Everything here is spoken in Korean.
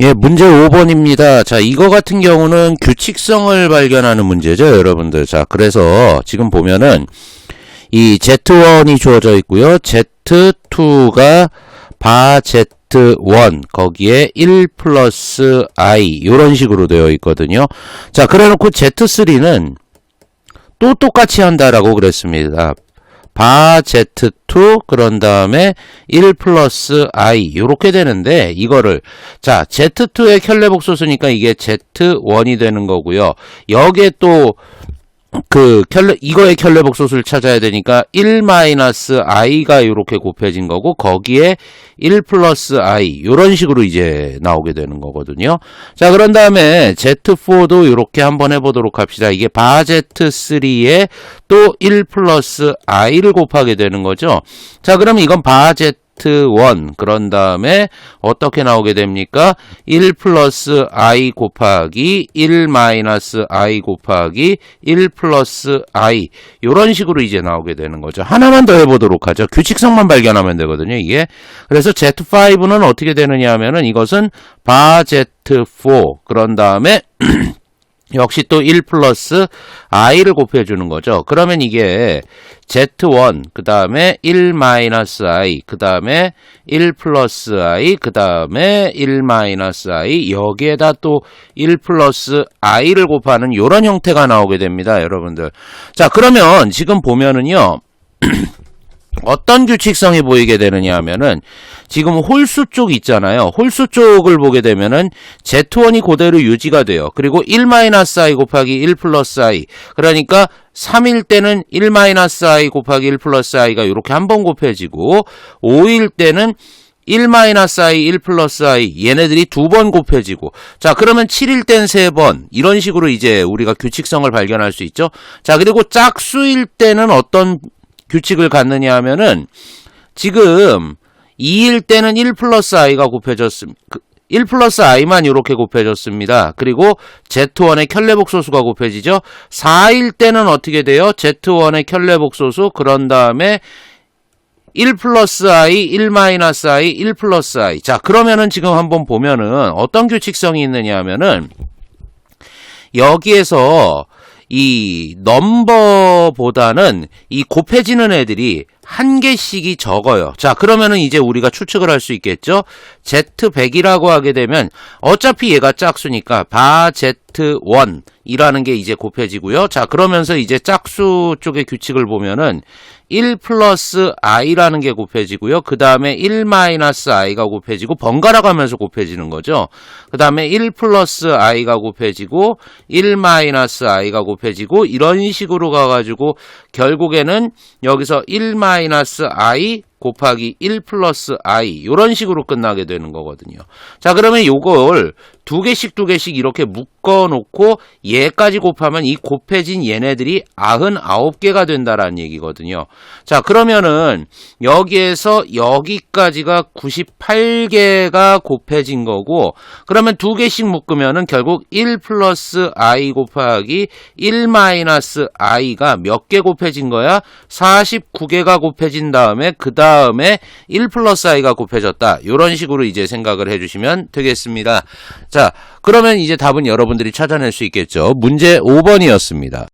예, 문제 5번입니다. 자, 이거 같은 경우는 규칙성을 발견하는 문제죠, 여러분들. 자, 그래서 지금 보면은 이 Z1이 주어져 있고요. Z2가 바 Z1 거기에 1 플러스 I 이런 식으로 되어 있거든요. 자, 그래 놓고 Z3는 또 똑같이 한다라고 그랬습니다. 바 Z2 그런 다음에 1 플러스 I 요렇게 되는데 이거를 자 Z2의 켤레 복소수니까 이게 Z1이 되는 거고요. 여기에 또 그 켤레 이거의 켤레복 소수를 찾아야 되니까 1 마이너스 i가 이렇게 곱해진 거고 거기에 1 플러스 i 이런 식으로 이제 나오게 되는 거거든요. 자 그런 다음에 Z4도 이렇게 한번 해보도록 합시다. 이게 바 Z3에 또 1 플러스 i를 곱하게 되는 거죠. 자 그러면 이건 바 Z 1 그런 다음에 어떻게 나오게 됩니까? 1 플러스 i 곱하기 1 마이너스 i 곱하기 1 플러스 i 이런 식으로 이제 나오게 되는 거죠. 하나만 더 해보도록 하죠. 규칙성만 발견하면 되거든요. 이게 그래서 Z5는 어떻게 되느냐 하면은 이것은 바 Z4 그런 다음에 역시 또 1 플러스 i를 곱해주는 거죠. 그러면 이게 z1 그 다음에 1 마이너스 i 그 다음에 1 플러스 i 그 다음에 1 마이너스 i 여기에다 또 1 플러스 i를 곱하는 이런 형태가 나오게 됩니다. 여러분들. 자 그러면 지금 보면은요. 어떤 규칙성이 보이게 되느냐 하면은 지금 홀수 쪽 있잖아요. 홀수 쪽을 보게 되면은 Z1이 그대로 유지가 돼요. 그리고 1-i 곱하기 1 플러스 i. 그러니까 3일 때는 1-i 곱하기 1 플러스 i가 이렇게 한 번 곱해지고 5일 때는 1-i, 1 플러스 i 얘네들이 두 번 곱해지고 자 그러면 7일 땐 세 번 이런 식으로 이제 우리가 규칙성을 발견할 수 있죠. 자 그리고 짝수일 때는 어떤 규칙을 갖느냐 하면은 지금 2일 때는 1 플러스 i가 곱해졌습니다. 1 플러스 i만 이렇게 곱해졌습니다. 그리고 z1의 켤레복소수가 곱해지죠. 4일 때는 어떻게 돼요? z1의 켤레복소수 그런 다음에 1 플러스 i, 1 마이너스 i, 1 플러스 i. 자, 그러면은 지금 한번 보면은 어떤 규칙성이 있느냐 하면은 여기에서 이 넘버보다는 이 곱해지는 애들이 한 개씩이 적어요. 자, 그러면은 이제 우리가 추측을 할 수 있겠죠? Z100이라고 하게 되면 어차피 얘가 짝수니까 바 Z1 이라는 게 이제 곱해지고요. 자, 그러면서 이제 짝수 쪽의 규칙을 보면은 1 플러스 i라는 게 곱해지고요. 그 다음에 1 마이너스 i가 곱해지고 번갈아 가면서 곱해지는 거죠. 그 다음에 1 플러스 i가 곱해지고 1 마이너스 i가 곱해지고 이런 식으로 가가지고 결국에는 여기서 1 마이너스 i 곱하기 1 플러스 i 이런 식으로 끝나게 되는 거거든요. 자 그러면 요걸 두 개씩 두 개씩 이렇게 묶어 놓고 얘까지 곱하면 이 곱해진 얘네들이 99개가 된다라는 얘기거든요. 자 그러면은 여기에서 여기까지가 98개가 곱해진 거고 그러면 두 개씩 묶으면은 결국 1 플러스 i 곱하기 1 마이너스 i가 몇 개 곱해진 거야? 49개가 곱해진 다음에 그 다음에 1 플러스 i가 곱해졌다. 이런 식으로 이제 생각을 해주시면 되겠습니다. 자, 그러면 이제 답은 여러분들이 찾아낼 수 있겠죠. 문제 5번이었습니다.